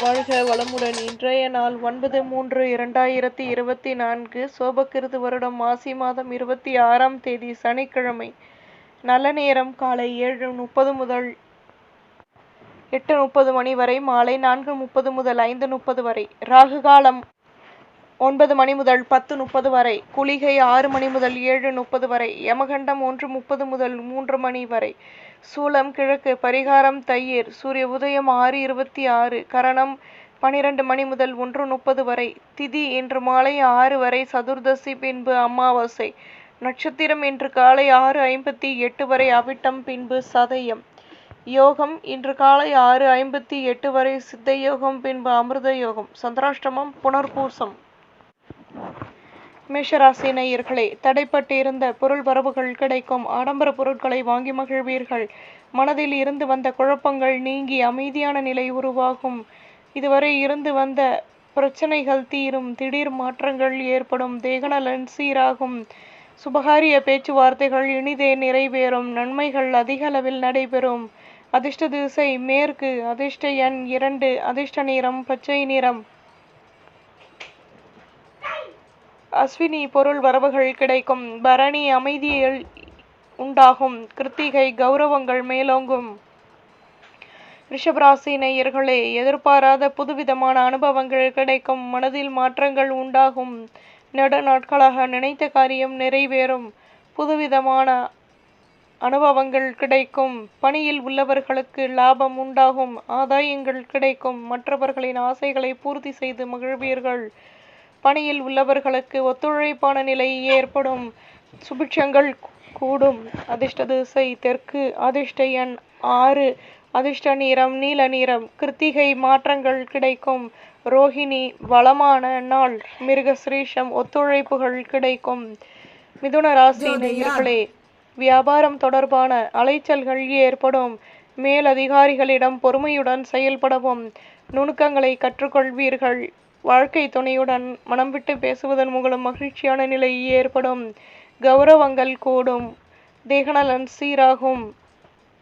வாழ்க வளமுடன். இன்றைய நாள் ஒன்பது மூன்று இரண்டாயிரத்தி இருபத்தி நான்கு சோபக்கிருது வருடம் மாசி மாதம் இருபத்தி ஆறாம் தேதி சனிக்கிழமை. நல்ல நேரம் காலை ஏழு முப்பது முதல் எட்டு முப்பது மணி வரை மாலை நான்கு முப்பது முதல் ஐந்து முப்பது வரை. ராகு காலம் ஒன்பது மணி முதல் பத்து முப்பது வரை. குளிகை ஆறு மணி முதல் ஏழு முப்பது வரை. யமகண்டம் ஒன்று முப்பது முதல் மூன்று மணி வரை. சூலம் கிழக்கு பரிகாரம் தையீர் சூரிய உதயம் ஆறு இருபத்தி ஆறு கரணம் பனிரெண்டு மணி முதல் ஒன்று முப்பது வரை திதி இன்று மாலை ஆறு வரை சதுர்தசி பின்பு அமாவாசை நட்சத்திரம் இன்று காலை ஆறு ஐம்பத்தி எட்டு வரை அவிட்டம் பின்பு சதயம் யோகம் இன்று காலை ஆறு ஐம்பத்தி எட்டு வரை சித்த யோகம் பின்பு அமிர்த யோகம் சந்திராஷ்டமம் புனர்பூசம். மேஷராசி நேயர்களே தடைப்பட்டிருந்த பொருள் வரவுகள் கிடைக்கும். ஆடம்பர பொருட்களை வாங்கி மகிழ்வீர்கள். மனதில் இருந்து வந்த குழப்பங்கள் நீங்கி அமைதியான நிலை உருவாகும். இதுவரை இருந்து வந்த பிரச்சனைகள் தீரும். திடீர் மாற்றங்கள் ஏற்படும். தேகநலன் சீராகும். சுபகாரிய பேச்சுவார்த்தைகள் இனிதே நிறைவேறும். நன்மைகள் அதிக அளவில் நடைபெறும். அதிர்ஷ்ட திசை மேற்கு. அதிர்ஷ்ட எண் இரண்டு. அதிர்ஷ்ட நிறம் பச்சை நிறம். அஸ்வினி பொருள் வரவுகள் கிடைக்கும். பரணி அமைதியில் உண்டாகும். கிருத்திகை கௌரவங்கள் மேலோங்கும். ரிஷபராசி நேயர்களே எதிர்பாராத புதுவிதமான அனுபவங்கள் கிடைக்கும். மனதில் மாற்றங்கள் உண்டாகும். நெடு நாட்களாக நினைத்த காரியம் நிறைவேறும். புதுவிதமான அனுபவங்கள் கிடைக்கும். பணியில் உள்ளவர்களுக்கு லாபம் உண்டாகும். ஆதாயங்கள் கிடைக்கும். மற்றவர்களின் ஆசைகளை பூர்த்தி செய்து மகிழ்வீர்கள். பணியில் உள்ளவர்களுக்கு ஒத்துழைப்பான நிலை ஏற்படும். சுபிட்சங்கள் கூடும். அதிர்ஷ்ட திசை தெற்கு அதிர்ஷ்ட எண் ஆறு அதிர்ஷ்ட நிறம் நீல நிறம் கிருத்திகை மாற்றங்கள் கிடைக்கும். ரோஹிணி வளமான நாள் மிருகசிரீஷம் ஒத்துழைப்புகள் கிடைக்கும். மிதுன ராசி நேயர்களே வியாபாரம் தொடர்பான அலைச்சல்கள் ஏற்படும். மேலதிகாரிகளிடம் பொறுமையுடன் செயல்படவும். நுணுக்கங்களை கற்றுக்கொள்வீர்கள். வாழ்க்கை துணையுடன் மனம் விட்டு பேசுவதன் மூலம் மகிழ்ச்சியான நிலை ஏற்படும். கௌரவங்கள் கூடும். தேகநலன் சீராகும்.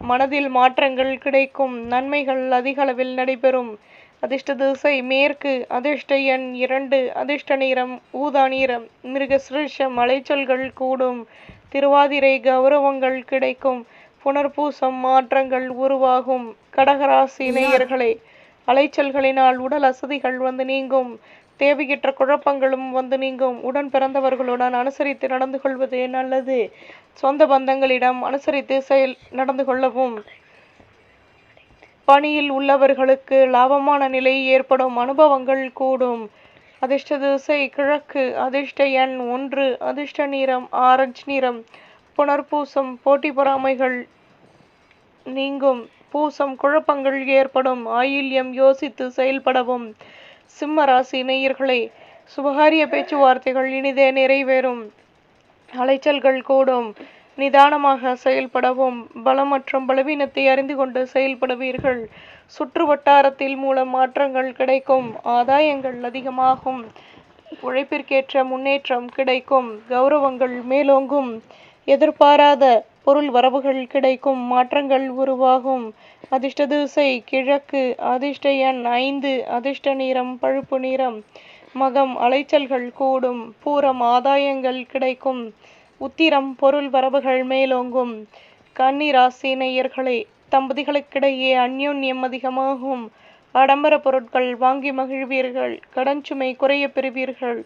மனதில் மாற்றங்கள் கிடைக்கும். நன்மைகள் அதிக அளவில் நடைபெறும். அதிர்ஷ்ட திசை மேற்கு. அதிர்ஷ்ட எண் இரண்டு. அதிர்ஷ்ட நிறம் ஊதா நிறம். மிருகசிருஷம் அலைச்சல்கள் கூடும். திருவாதிரை கௌரவங்கள் கிடைக்கும். புனர்பூசம் மாற்றங்கள் உருவாகும். கடகராசி நேயர்களே அலைச்சல்களினால் உடல் அசதிகள் வந்து நீங்கும். தேவையற்ற குழப்பங்களும் வந்து நீங்கும். உடன் பிறந்தவர்களுடன் அனுசரித்து நடந்து கொள்வது நல்லது. சொந்த பந்தங்களிடம் அனுசரித்து செயல் நடந்து கொள்ளவும். பணியில் உள்ளவர்களுக்கு லாபமான நிலை ஏற்படும். அனுபவங்கள் கூடும். அதிர்ஷ்ட திசை கிழக்கு. அதிர்ஷ்ட எண் ஒன்று. அதிர்ஷ்ட நிறம் ஆரஞ்சு நிறம். புனர்பூசம். போட்டி பொறாமைகள் நீங்கும். பூசம் குழப்பங்கள் ஏற்படும். ஆயில்யம் யோசித்து செயல்படவும். சிம்ம ராசி நேயர்களே சுபகாரிய பேச்சுவார்த்தைகள் இனிதே நிறைவேறும். அலைச்சல்கள் கூடும். நிதானமாக செயல்படவும். பலம் மற்றும் பலவீனத்தை அறிந்து கொண்டு செயல்படுவீர்கள். சுற்று வட்டாரத்தில் மூலம் மாற்றங்கள் கிடைக்கும். ஆதாயங்கள் அதிகமாகும். உழைப்பிற்கேற்ற முன்னேற்றம் கிடைக்கும். கௌரவங்கள் மேலோங்கும். எதிர்பாராத பொருள் வரவுகள் கிடைக்கும் மாற்றங்கள் உருவாகும். அதிர்ஷ்ட திசை கிழக்கு அதிர்ஷ்ட எண் ஐந்து அதிர்ஷ்ட நிறம் பழுப்பு நிறம். மகம் அலைச்சல்கள் கூடும் பூரம் ஆதாயங்கள் கிடைக்கும். உத்திரம் பொருள் வரவுகள் மேலோங்கும். கன்னி ராசி நேயர்களே தம்பதிகளுக்கிடையே அந்யோன்யம் அதிகமாகும். ஆடம்பர பொருட்கள் வாங்கி மகிழ்வீர்கள் கடன் சுமை குறைய பெறுவீர்கள்.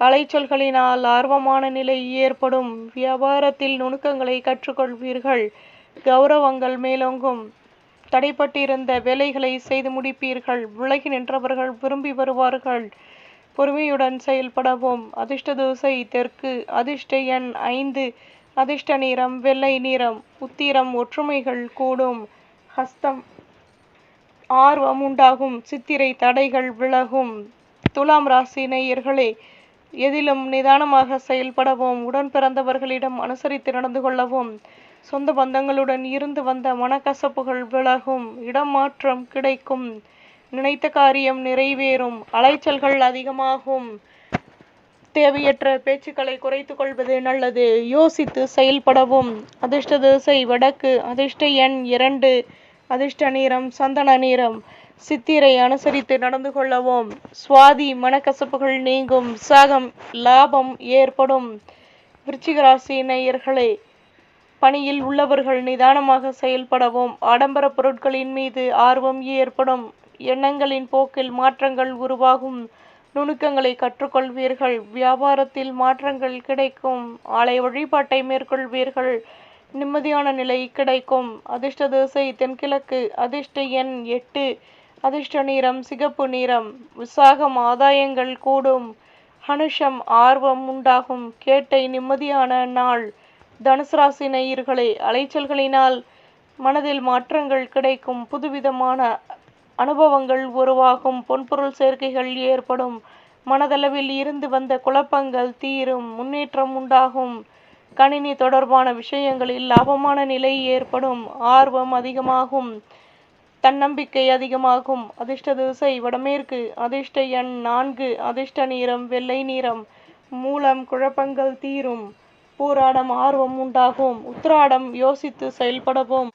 அலைச்சொல்களினால் ஆர்வமான நிலை ஏற்படும். வியாபாரத்தில் நுணுக்கங்களை கற்றுக்கொள்வீர்கள். கௌரவங்கள் மேலோங்கும். தடைப்பட்டிருந்த வேலைகளை செய்து முடிப்பீர்கள். விலகி நின்றவர்கள் விரும்பி வருவார்கள். பொறுமையுடன் செயல்படவும். அதிர்ஷ்ட தோசை தெற்கு. அதிர்ஷ்ட எண் ஐந்து. அதிர்ஷ்ட நிறம் வெள்ளை நிறம். உத்திரம் ஒற்றுமைகள் கூடும். ஹஸ்தம். ஆர்வம் உண்டாகும். சித்திரை தடைகள் விலகும். துலாம் ராசி நேயர்களே எதிலும் நிதானமாக செயல்படவும் உடன் பிறந்தவர்களிடம் அனுசரித்து நடந்து கொள்ளவும் சொந்த பந்தங்களுடன் இருந்து வந்த மனக்கசப்புகள் விலகும் இடமாற்றம் கிடைக்கும். நினைத்த காரியம் நிறைவேறும் அலைச்சல்கள் அதிகமாகும். தேவையற்ற பேச்சுக்களை குறைத்து கொள்வது நல்லது. யோசித்து செயல்படவும். அதிர்ஷ்ட திசை வடக்கு அதிர்ஷ்ட எண் இரண்டு அதிர்ஷ்ட நிறம் சந்தன நிறம். சித்திரை அனுசரித்து நடந்து கொள்ளவும் சுவாதி மனக்கசப்புகள் நீங்கும் சாகம் லாபம் ஏற்படும். விருச்சிக ராசி நேயர்களே பணியில் உள்ளவர்கள் நிதானமாக செயல்படவும் ஆடம்பர பொருட்களின் மீது ஆர்வம் ஏற்படும். எண்ணங்களின் போக்கில் மாற்றங்கள் உருவாகும். நுணுக்கங்களை கற்றுக்கொள்வீர்கள். வியாபாரத்தில் மாற்றங்கள் கிடைக்கும். ஆலை வழிபாட்டை மேற்கொள்வீர்கள். நிம்மதியான நிலை கிடைக்கும். அதிர்ஷ்ட திசை தென்கிழக்கு அதிர்ஷ்ட எண் எட்டு. அதிர்ஷ்ட நிறம் சிகப்பு நிறம் விசாகம் ஆதாயங்கள் கூடும். ஹனுஷம் ஆர்வம் உண்டாகும். கேட்டை நிம்மதியான நாள். தனுசு ராசி நேயர்களே அலைச்சல்களினால் மனதில் மாற்றங்கள் கிடைக்கும். புதுவிதமான அனுபவங்கள் உருவாகும். பொன்பொருள் சேர்க்கைகள் ஏற்படும். மனதளவில் இருந்து வந்த குழப்பங்கள் தீரும். முன்னேற்றம் உண்டாகும். கணினி தொடர்பான விஷயங்களில் லாபமான நிலை ஏற்படும். ஆர்வம் அதிகமாகும். தன்னம்பிக்கை அதிகமாகும். அதிர்ஷ்ட திசை வடமேற்கு அதிர்ஷ்ட எண் நான்கு அதிர்ஷ்ட நிறம் வெள்ளை நிறம். மூலம் குழப்பங்கள் தீரும். பூராடம் ஆர்வம் உண்டாகும். உத்திராடம் யோசித்து செயல்படவும்.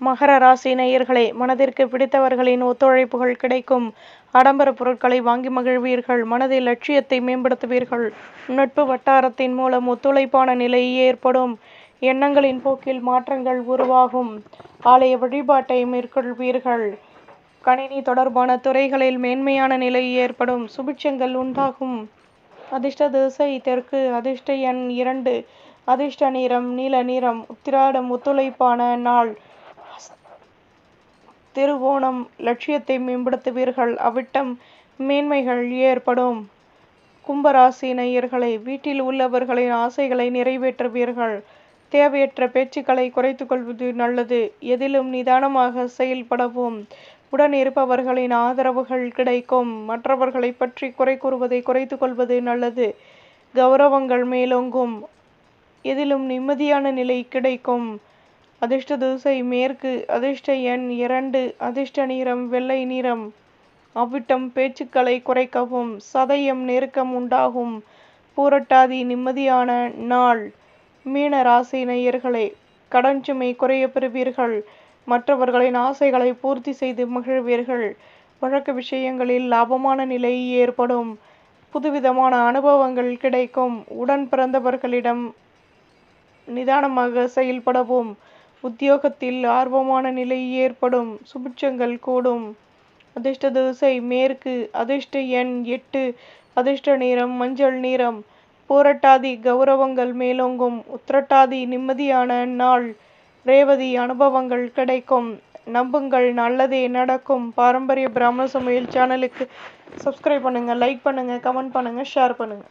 மகர ராசி நேயர்களே மனதிற்கு பிடித்தவர்களின் ஒத்துழைப்புகள் கிடைக்கும். ஆடம்பர பொருட்களை வாங்கி மகிழ்வீர்கள். மனதில் லட்சியத்தை மேம்படுத்துவீர்கள். நட்பு வட்டாரத்தின் மூலம் ஒத்துழைப்பான நிலை ஏற்படும். எண்ணங்களின் போக்கில் மாற்றங்கள் உருவாகும். ஆலய வழிபாட்டை மேற்கொள்வீர்கள். கணினி தொடர்பான துறைகளில் மேன்மையான நிலை ஏற்படும். சுபிட்சங்கள் உண்டாகும். அதிர்ஷ்ட திசை தெற்கு அதிர்ஷ்ட எண் இரண்டு. அதிர்ஷ்ட நிறம் நீல நிறம் உத்திராடம் ஒத்துழைப்பான நாள். திருவோணம் லட்சியத்தை மேம்படுத்துவீர்கள். அவிட்டம் மேன்மைகள் ஏற்படும். கும்பராசி நேயர்களை வீட்டில் உள்ளவர்களின் ஆசைகளை நிறைவேற்றுவீர்கள். தேவையற்ற பேச்சுக்களை குறைத்து கொள்வது நல்லது. எதிலும் நிதானமாக செயல்படவும். உடன் இருப்பவர்களின் ஆதரவுகள் கிடைக்கும். மற்றவர்களை பற்றி குறை கூறுவதை குறைத்து கொள்வது நல்லது. கௌரவங்கள் மேலோங்கும். எதிலும் நிம்மதியான நிலை கிடைக்கும். அதிர்ஷ்ட திசை மேற்கு. அதிர்ஷ்ட எண் இரண்டு. அதிர்ஷ்ட நிறம் வெள்ளை நிறம். அவ்விட்டம் பேச்சுக்களை குறைக்கவும். சதயம் நெருக்கம் உண்டாகும். பூரட்டாதி நிம்மதியான நாள். மீன ராசி நேயர்களே கடன் சுமை குறைய பெறுவீர்கள். மற்றவர்களின் ஆசைகளை பூர்த்தி செய்து மகிழ்வீர்கள். வழக்கு விஷயங்களில் லாபமான நிலை ஏற்படும். புதுவிதமான அனுபவங்கள் கிடைக்கும். உடன் பிறந்தவர்களிடம் நிதானமாக செயல்படவும். உத்தியோகத்தில் ஆர்வமான நிலை ஏற்படும். சுபிட்சங்கள் கூடும். அதிர்ஷ்ட திசை மேற்கு. அதிர்ஷ்ட எண் எட்டு. அதிர்ஷ்ட நிறம் மஞ்சள் நிறம். பூரட்டாதி கௌரவங்கள் மேலோங்கும் உத்திரட்டாதி நிம்மதியான நாள் ரேவதி அனுபவங்கள் கிடைக்கும். நம்புங்கள் நல்லதே நடக்கும். பாரம்பரிய பிராமண சமையல் சேனலுக்கு சப்ஸ்கிரைப் பண்ணுங்கள் லைக் பண்ணுங்கள் கமெண்ட் பண்ணுங்கள் ஷேர் பண்ணுங்கள்